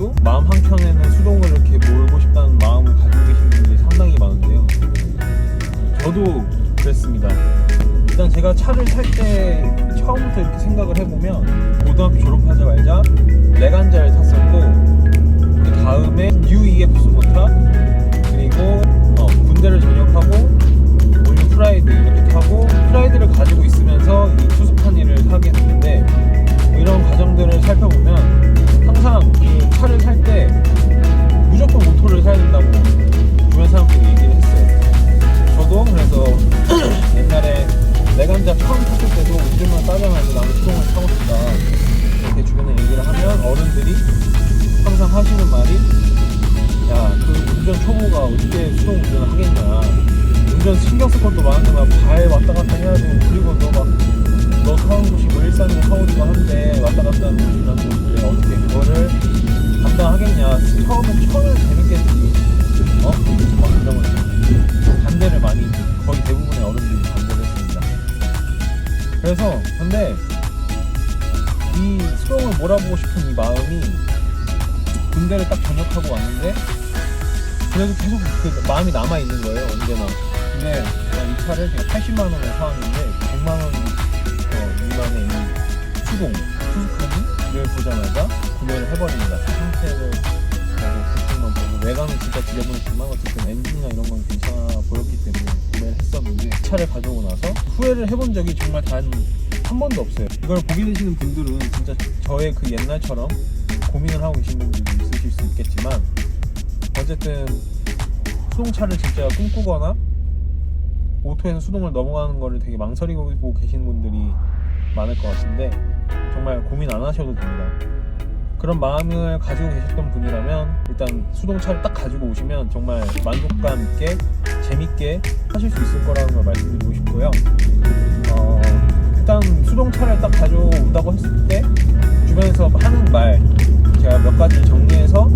싶음에도 마음 한켠에는 수동을 이렇게 몰고 싶다는 마음을 가지고 계신 분들이 상당히 많은데요. 저도 그랬습니다. 일단 제가 차를 탈때 처음부터 이렇게 생각을 해보면 고등학교 졸업하자마자 레간자를 탔었고 그 다음에 UEF 스모타 그리고 어, 군대를 전역하고 올류 프라이드 이렇게 타고 프라이드를 가지고 있으면서 이 투스판 일을 하게 됐는데 뭐 이런 과정들을 살펴보면 항상 그 차를 살 때 무조건 모토를 사야 된다고 주변 사람들이 얘기를 했어요. 저도 그래서 이 수동을 몰아보고 싶은 이 마음이 군대를 딱 전역하고 왔는데 그래도 계속 그 마음이 남아 있는 거예요 언제나. 근데 제가 이 차를 제가 80만 원에 사왔는데 100만 원 어, 미만의 이 수동 투스칸을 보자마자 구매를 해버립니다. 그 보고 부품만 보고 외관은 진짜 지저분했지만 어쨌든 엔진이나 이런 건 괜찮아 보였기 때문에 구매를 했었는데 이 차를 가져오고 나서 후회를 해본 적이 정말 단 한 번도 없어요. 이걸 보게 되시는 분들은 진짜 저의 그 옛날처럼 고민을 하고 계신 분들도 있으실 수 있겠지만 어쨌든 수동차를 진짜 꿈꾸거나 오토에서 수동을 넘어가는 거를 되게 망설이고 계시는 분들이 많을 것 같은데 정말 고민 안 하셔도 됩니다. 그런 마음을 가지고 계셨던 분이라면 일단 수동차를 딱 가지고 오시면 정말 만족감 있게 재밌게 하실 수 있을 거라는 걸 말씀드리고 싶고요. 어, 일단 수동차를 딱 가져온다고 했을 때 주변에서 하는 말 제가 몇 가지 정리해서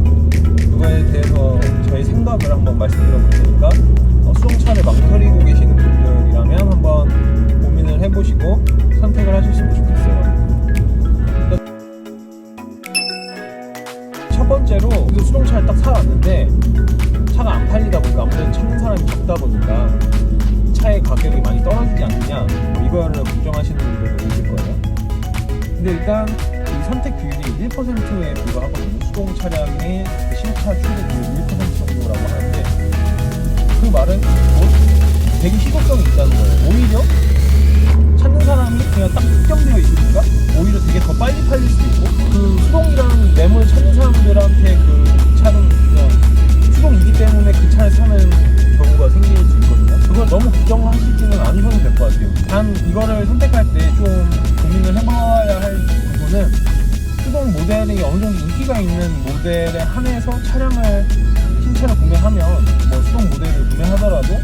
그거에 대해서 저의 생각을 한번 말씀드려 볼 테니까 어, 수동차를 망설이고 계시는 분들이라면 한번 고민을 해보시고 선택을 하셨으면 좋겠어요. 첫 번째로 그 수동차를 딱 사왔는데 차가 안 팔리다 보니까 아무래도 찾는 사람이 적다 보니까 차의 가격이 많이 떨어지지 않느냐 뭐 이거를 걱정하시는 분들도 계실 거예요. 근데 일단 이 선택 비율이 1%에 불과하거든요. 수동 차량의 그 신차 출고 비율 1% 정도라고 하는데 그 말은 뭐 되게 희소성이 있다는 거예요. 오히려 찾는 사람이 그냥 딱 특정되어 있으니까 오히려 되게 더 빨리 팔릴 수 있고 그 수동이라는 매물 찾는 사람들한 한해서 차량을 신차를 구매하면 뭐 수동 모델을 구매하더라도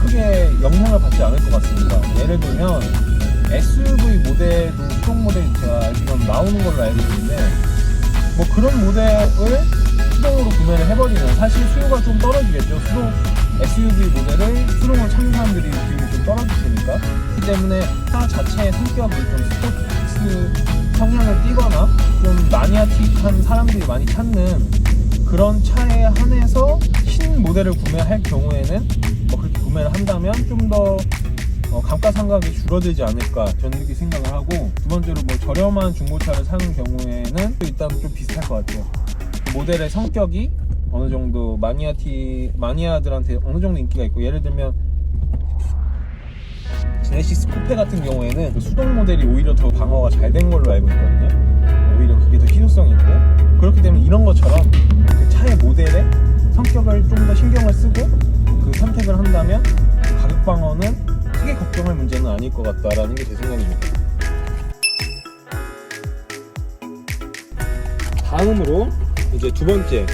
크게 영향을 받지 않을 것 같습니다. 예를 들면 SUV 모델도 수동 모델이 제가 지금 나오는 걸로 알고 있는데 뭐 그런 모델을 수동으로 구매를 해버리면 사실 수요가 좀 떨어지겠죠. 수동 SUV 모델을 수동으로 찾는 사람들이 비율이 좀 떨어질 테니까. 그렇기 때문에 차 자체의 성격이 좀 스포츠 성향을 띠거나 좀 마니아틱한 사람들이 많이 찾는 그런 차에 한해서 신 모델을 구매할 경우에는 뭐 그렇게 구매를 한다면 좀더 어, 감가상각이 줄어들지 않을까 저는 이렇게 생각을 하고 두 번째로 뭐 저렴한 중고차를 사는 경우에는 일단 좀 비슷할 것 같아요. 그 모델의 성격이 어느 정도 마니아티 마니아들한테 어느 정도 인기가 있고 예를 들면 제네시스 쿠페 같은 경우에는 그 수동 모델이 오히려 더 방어가 잘 된 걸로 알고 있거든요. 오히려 그게 더 희소성이 있고. 그렇기 때문에 이런 것처럼 그 차의 모델의 성격을 좀 더 신경을 쓰고 그 선택을 한다면 가격 방어는 크게 걱정할 문제는 아닐 것 같다라는 게 제 생각입니다. 다음으로 이제 두 번째.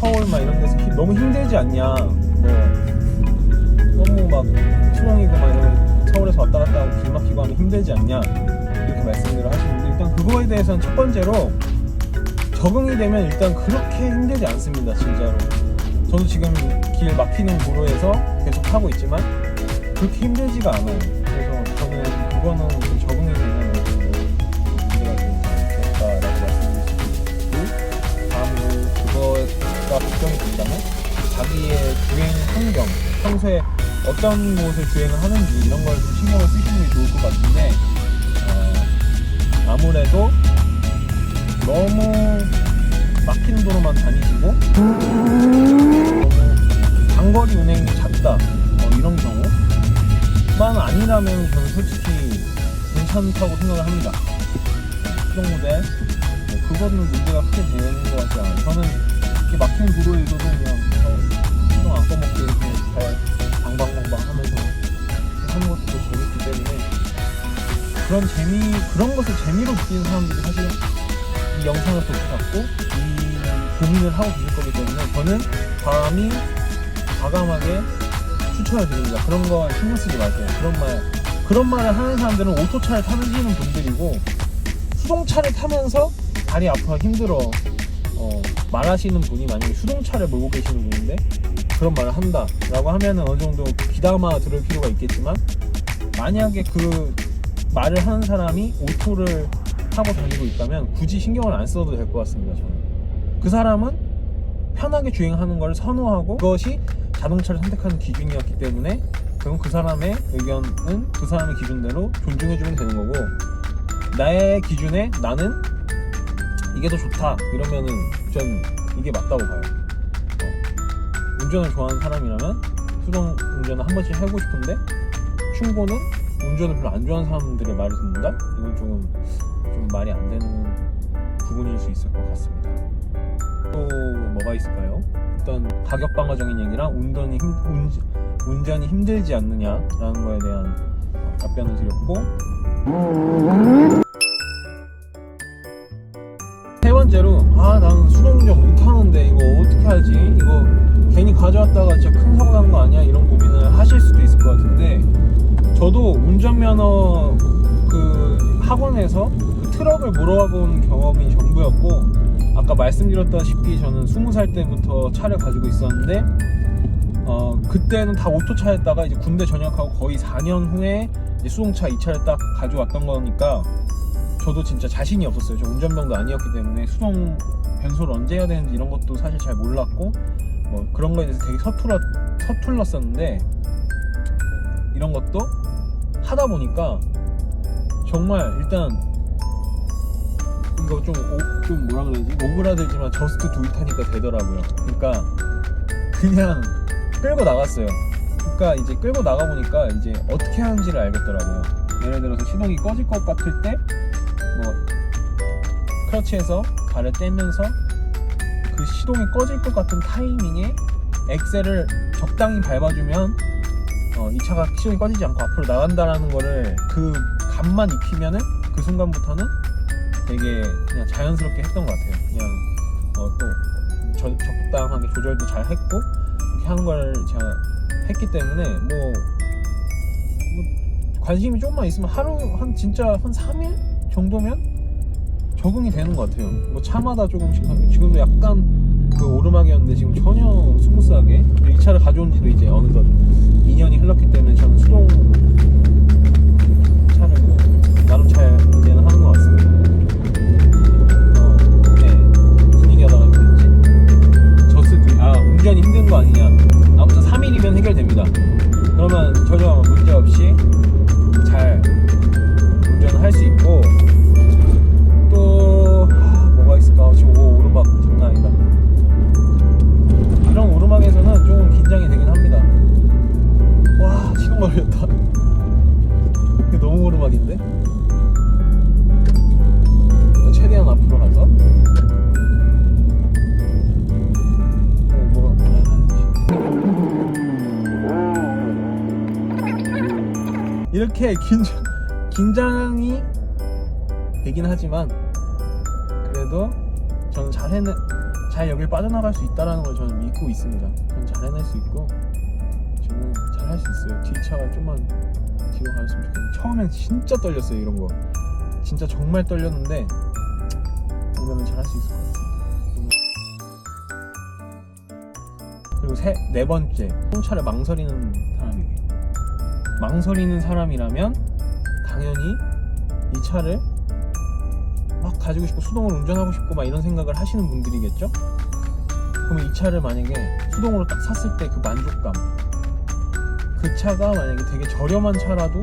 서울 막 이런 데서 히- 너무 힘들지 않냐. 뭐 너무 막 수동이고 막 이런 서울에서 왔다 갔다 하고 길 막히고 하면 힘들지 않냐 이렇게 말씀을 하시는데 일단 그거에 대해서는 첫 번째로 적응이 되면 일단 그렇게 힘들지 않습니다 진짜로 저도 지금 길 막히는 도로에서 계속 타고 있지만 그렇게 힘들지가 않아요. 그래서 저는 그거는 좀 적응이 되는 문제가 되지 않겠다라고 수 있고 다음으로 그거가 걱정이 된다면 자기의 주행 환경, 평소에 어떤 곳을 주행을 하는지 이런 걸 좀 신경을 쓰시는 게 좋을 것 같은데 어, 아무래도 너무 막히는 도로만 다니시고 너무 장거리 운행이 잦다 어, 이런 경우만 아니라면 저는 솔직히 괜찮다고 생각을 합니다. 수동 모델 뭐 그거는 문제가 크게 되는 것 같지 않아요. 저는 이렇게 막히는 도로에서도 그냥 어, 수동 안 꺼먹게 이렇게 잘 방방방방 하면서 하는 것도 재밌기 때문에 그런 재미 그런 것을 재미로 느끼는 사람들이 사실 이 영상을 보고 갖고 이 고민을 하고 계실 거기 때문에 저는 감히 과감하게 추천을 드립니다. 그런 거 신경 쓰지 마세요. 그런 말 그런 말을 하는 사람들은 오토차를 타시는 분들이고 수동차를 타면서 다리 아파 힘들어 어, 말하시는 분이 만약에 수동차를 몰고 계시는 분인데 그런 말을 한다라고 하면은 어느 정도 귀담아 들을 필요가 있겠지만 만약에 그 말을 하는 사람이 오토를 타고 다니고 있다면 굳이 신경을 안 써도 될 것 같습니다. 저는 그 사람은 편하게 주행하는 걸 선호하고 그것이 자동차를 선택하는 기준이었기 때문에 그럼 그 사람의 의견은 그 사람의 기준대로 존중해주면 되는 거고 나의 기준에 나는 이게 더 좋다 이러면은 전 이게 맞다고 봐요. 어, 운전을 좋아하는 사람이라면 수동 운전을 한 번씩 해보고 싶은데 충고는 운전을 별로 안 좋아하는 사람들의 말을 듣는다? 이건 조금 좀 말이 안 되는 부분일 수 있을 것 같습니다. 또 뭐가 있을까요? 일단 가격 방어적인 얘기랑 운전이 힘, 운, 운전이 힘들지 않느냐라는 거에 대한 어, 답변을 드렸고 번째로 아 나는 수동운전 못하는데 이거 어떻게 하지? 이거 괜히 가져왔다가 진짜 큰 사고 나는 거 아니야? 이런 고민을 하실 수도 있을 것 같은데 저도 운전면허 그 학원에서 그 트럭을 몰아본 경험이 전부였고 아까 말씀드렸다시피 저는 20살 때부터 차를 가지고 있었는데 어 그때는 다 오토차였다가 이제 군대 전역하고 거의 4년 후에 수동차 2차를 딱 가져왔던 거니까 저도 진짜 자신이 없었어요. 저 운전병도 아니었기 때문에 수동 변소를 언제 해야 되는지 이런 것도 사실 잘 몰랐고 뭐 그런 거에 대해서 되게 서툴러, 서툴렀었는데 이런 것도 하다 보니까 정말 일단 이거 좀, 오- 좀 뭐라 그러지? 오그라들지만 저스트 두잇 하니까 되더라고요. 그러니까 그냥 끌고 나갔어요. 그러니까 이제 끌고 나가 보니까 이제 어떻게 하는지를 알겠더라고요. 예를 들어서 시동이 꺼질 것 같을 때 뭐 클러치에서 발을 떼면서 그 시동이 꺼질 것 같은 타이밍에 엑셀을 적당히 밟아주면 어, 이 차가 시동이 꺼지지 않고 앞으로 나간다라는 거를 그 감만 익히면은 그 순간부터는 되게 그냥 자연스럽게 했던 것 같아요. 그냥 어, 또 저- 적당하게 조절도 잘 했고 이렇게 하는 걸 제가 했기 때문에 뭐, 뭐 관심이 조금만 있으면 하루 한 진짜 한 3일 정도면 적응이 되는 것 같아요. 뭐 차마다 조금씩. 지금도 약간 그 오르막이었는데 지금 전혀 스무스하게 이 차를 가져온 지도 이제 어느덧 2년이 흘렀기 때문에 저는 수동 차를 뭐 나름 잘 이제는 하는 것 같습니다. 어, 네. 아 운전이 힘든 거 아니냐? 아무튼 3일이면 해결됩니다. 그러면 전혀 문제 없이 잘 운전을 할수 있고 아, 이렇게 긴장 긴장이 되긴 하지만 그래도 저는 잘 해내 잘 여길 빠져나갈 수 있다라는 걸 저는 믿고 있습니다. 저는 잘 해낼 수 있고 저는 잘 할 수 있어요. 뒤차가 좀만 뒤로 가였으면 좋겠는데 처음엔 진짜 떨렸어요 이런 거. 진짜 정말 떨렸는데 오늘은 잘할 수 있을 것 같습니다. 그리고 세, 네 번째 수동차를 망설이는 사람에게 망설이는 사람이라면 당연히 이 차를 막 가지고 싶고 수동으로 운전하고 싶고 막 이런 생각을 하시는 분들이겠죠? 그러면 이 차를 만약에 수동으로 딱 샀을 때 그 만족감 그 차가 만약에 되게 저렴한 차라도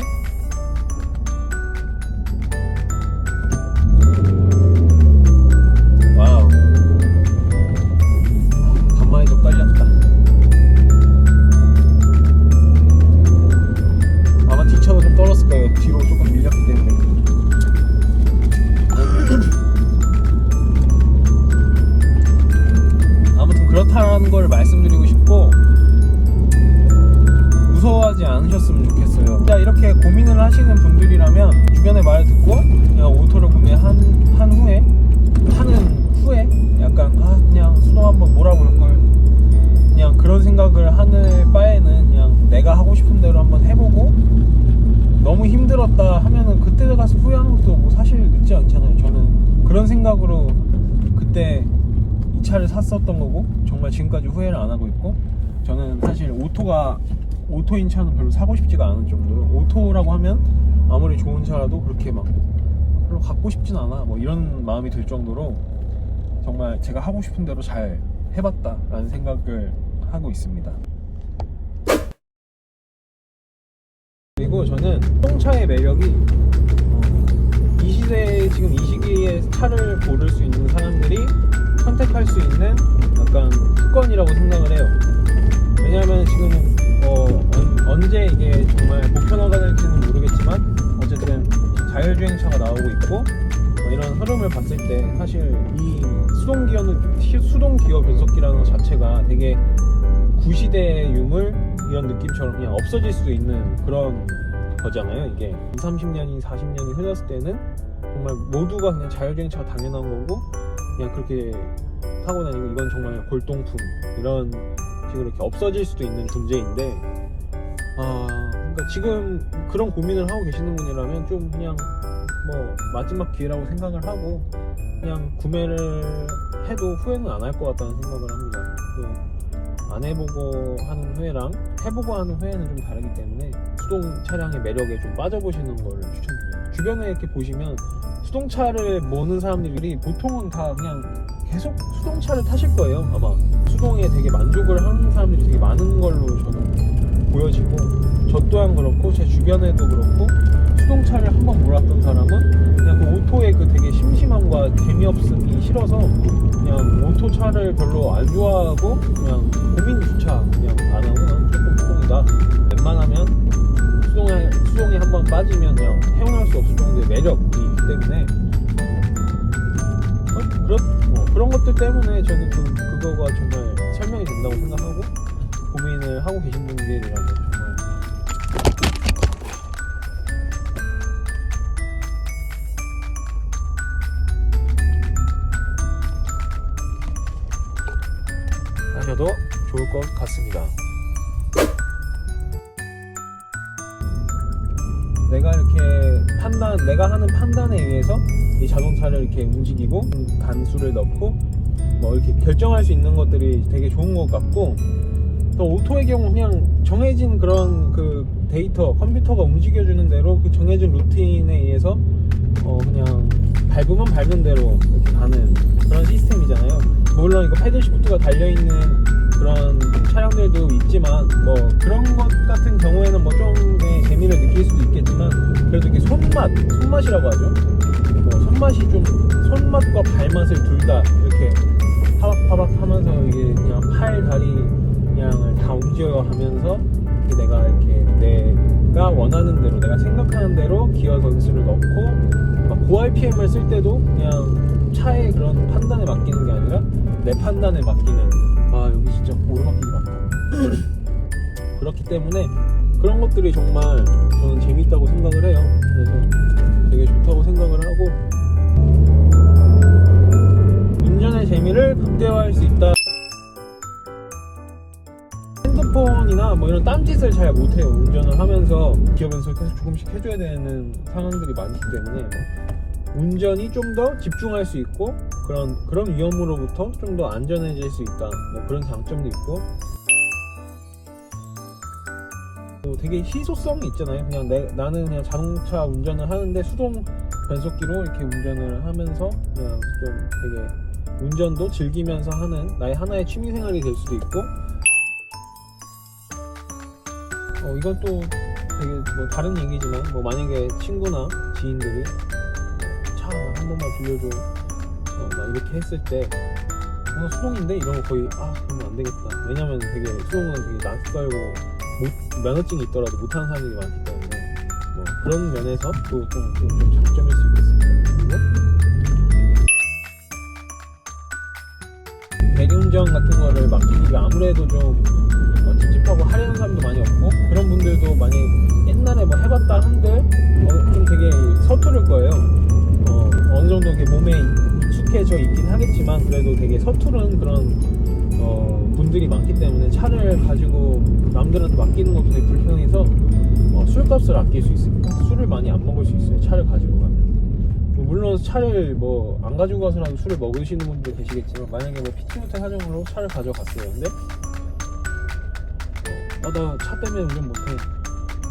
하고 싶은 대로 한번 해보고 너무 힘들었다 하면은 그때 가서 후회하는 것도 뭐 사실 늦지 않잖아요. 저는 그런 생각으로 그때 이 차를 샀었던 거고 정말 지금까지 후회를 안 하고 있고 저는 사실 오토가 오토인 차는 별로 사고 싶지가 않은 정도로 오토라고 하면 아무리 좋은 차라도 그렇게 막 별로 갖고 싶진 않아 뭐 이런 마음이 들 정도로 정말 제가 하고 싶은 대로 잘 해봤다라는 생각을 하고 있습니다. 그리고 저는 수동차의 매력이 어, 이 시대에 지금 이 시기에 차를 고를 수 있는 사람들이 선택할 수 있는 약간 특권이라고 생각을 해요. 왜냐하면 지금 어, 언- 언제 이게 정말 보편화가 될지는 모르겠지만 어쨌든 자율주행차가 나오고 있고 뭐 이런 흐름을 봤을 때 사실 이 수동 기어는 수동 기어 변속기라는 것 자체가 되게 구시대의 유물 이런 느낌처럼 그냥 없어질 수도 있는 그런 거잖아요. 이게 20, 30년이 40년이 흘렀을 때는 정말 모두가 그냥 자율주행차가 당연한 거고 그냥 그렇게 타고 다니고 이건 정말 골동품 이런 식으로 이렇게 없어질 수도 있는 존재인데 아 그러니까 지금 그런 고민을 하고 계시는 분이라면 좀 그냥 뭐 마지막 기회라고 생각을 하고 그냥 구매를 해도 후회는 안 할 것 같다는 생각을 합니다. 그안 해보고 하는 후회랑 해보고 하는 후회는 좀 다르기 때문에 수동 차량의 매력에 좀 빠져보시는 걸 추천드려요. 주변에 이렇게 보시면 수동차를 모는 사람들이 보통은 다 그냥 계속 수동차를 타실 거예요. 아마 수동에 되게 만족을 하는 사람들이 되게 많은 걸로 저는 보여지고 저 또한 그렇고 제 주변에도 그렇고 수동차를 한 번 몰았던 사람은 그냥 그 오토의 그 되게 심심함과 재미없음이 싫어서 그냥 오토차를 별로 안 좋아하고 그냥 고민 주차 그냥 안 하고 난 조금 수동이다. 웬만하면 수동에, 수동에 한 번 빠지면 그냥 헤어날 수 없을 정도의 매력이 있기 때문에. 어, 그런, 뭐 그런 것들 때문에 저는 그, 그거가 정말 설명이 된다고 생각하고 고민을 하고 계신 분들이라면 좋을 것 같습니다. 내가 이렇게 판단, 내가 하는 판단에 의해서 이 자동차를 이렇게 움직이고 단수를 넣고 뭐 이렇게 결정할 수 있는 것들이 되게 좋은 것 같고 또 오토의 경우 그냥 정해진 그런 그 데이터 컴퓨터가 움직여주는 대로 그 정해진 루틴에 의해서 어 그냥 밟으면 밟는 대로 이렇게 가는 그런 시스템이잖아요. 물론 이거 패들 시프트가 달려 있는 뭐 그런 것 같은 경우에는 뭐 좀의 재미를 느낄 수도 있겠지만 그래도 이게 손맛 손맛이라고 하죠. 뭐 손맛이 좀 손맛과 발맛을 둘 다 이렇게 파박파박 하면서 이게 그냥 팔 다리 그냥 다 움직여 하면서 내가 이렇게 내가 원하는 대로 내가 생각하는 대로 기어 전수를 넣고 막 고RPM을 쓸 때도 그냥 차의 그런 판단에 맡기는 게 아니라 내 판단에 맡기는 아 여기 진짜 오르막길이 많다 그렇기 때문에 그런 것들이 정말 저는 재밌다고 생각을 해요. 그래서 되게 좋다고 생각을 하고 운전의 재미를 극대화할 수 있다. 핸드폰이나 뭐 이런 딴짓을 잘 못해요. 운전을 하면서 변속을 계속 조금씩 해줘야 되는 상황들이 많기 때문에 뭐 운전이 좀 더 집중할 수 있고 그런 그런 위험으로부터 좀 더 안전해질 수 있다. 뭐 그런 장점도 있고 또 되게 희소성이 있잖아요. 그냥 내, 나는 그냥 자동차 운전을 하는데 수동 변속기로 이렇게 운전을 하면서 그냥 좀 되게 운전도 즐기면서 하는 나의 하나의 취미 생활이 될 수도 있고. 어 이건 또 되게 뭐 다른 얘기지만 뭐 만약에 친구나 지인들이 차 한 번만 빌려줘. 어, 막 이렇게 했을 때 어, 수동인데 이런 거 거의 아 그러면 안 되겠다. 왜냐면 되게 수동은 되게 낯설고 못- 면허증이 있더라도 못하는 사람들이 많기 때문에 뭐 그런 면에서 또좀좀 장점일 수 있겠습니다. 그리고 대리운전 같은 거를 맡기기가 아무래도 좀 어, 찝찝하고 하려는 사람도 많이 없고 그런 분들도 만약 옛날에 뭐 해봤다 한들 어, 좀 되게 서투를 거예요. 어, 어느 정도 이렇게 몸에 익숙해져 있긴 하겠지만 그래도 되게 서투른 그런 어, 분들이 많기 때문에 차를 가지고 남들한테 맡기는 것도 되게 불편해서 어, 술값을 아낄 수 있습니다. 술을 많이 안 먹을 수 있어요. 차를 가지고 가면. 뭐 물론 차를 뭐 안 가지고 가서라도 술을 먹으시는 분도 계시겠지만 만약에 뭐 피치 못할 사정으로 차를 가져갔어요. 근데 어, 아나 차 때문에 운전 못해.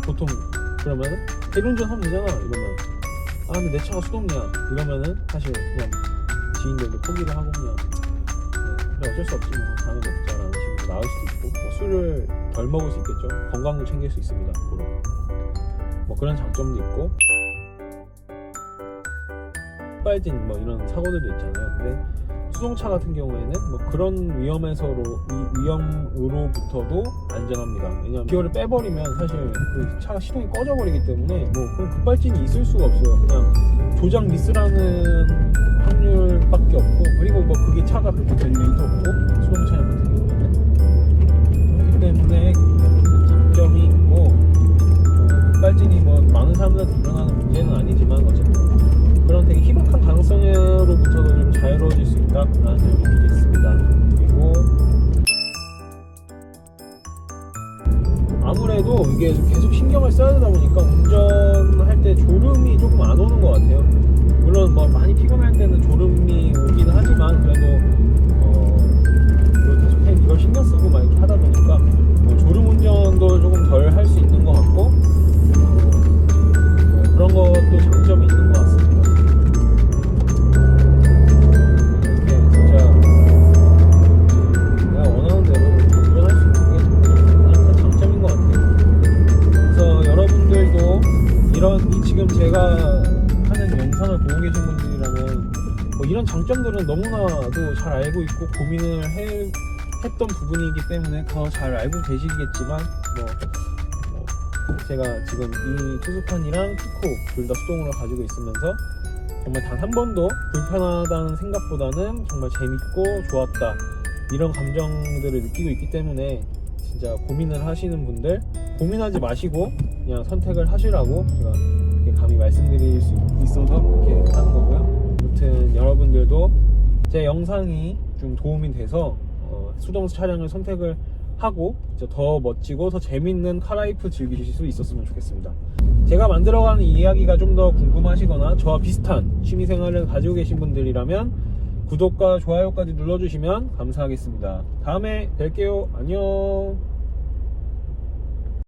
보통 그러면은 대리운전 하면 되잖아 이러면 아 근데 내 차가 수동이야 이러면은 사실 그냥 지인들도 포기를 하고 그냥 네, 그래 어쩔 수 없지 뭐 다음에 먹자라는 식으로 나올 수도 있고 뭐 술을 덜 먹을 수 있겠죠? 건강도 챙길 수 있습니다 앞으로. 뭐 그런 장점도 있고. 빨진 뭐 이런 사고들도 있잖아요. 근데 수동차 같은 경우에는 뭐 그런 위험에서로 위, 위험으로부터도 안전합니다. 왜냐면 기어를 빼버리면 사실 그 차가 시동이 꺼져버리기 때문에 뭐 그런 급발진이 있을 수가 없어요. 그냥 조작 미스라는 확률밖에 없고 그리고 뭐 그게 차가 그렇게 될 일도 없고 수동 차 이게 계속 신경을 써야 되다 보니까 운전할 때 졸음이 조금 안 오는 것 같아요. 물론 뭐 많이 피곤할 때는 졸음이 오긴 하지만 그래도 어 계속 해, 이걸 신경 쓰고 막 잘 알고 있고 고민을 해, 했던 부분이기 때문에 더 잘 알고 계시겠지만 뭐, 뭐 제가 지금 이 투스판이랑 피코 둘 다 수동으로 가지고 있으면서 정말 단 한 번도 불편하다는 생각보다는 정말 재밌고 좋았다 이런 감정들을 느끼고 있기 때문에 진짜 고민을 하시는 분들 고민하지 마시고 그냥 선택을 하시라고 제가 감히 말씀드릴 수 있어서 이렇게 하는 거고요. 아무튼 여러분들도 제 영상이 좀 도움이 돼서 어, 수동 차량을 선택을 하고 더 멋지고 더 재밌는 카라이프 즐기실 수 있었으면 좋겠습니다. 제가 만들어가는 이야기가 좀 더 궁금하시거나 저와 비슷한 취미생활을 가지고 계신 분들이라면 구독과 좋아요까지 눌러주시면 감사하겠습니다. 다음에 뵐게요. 안녕.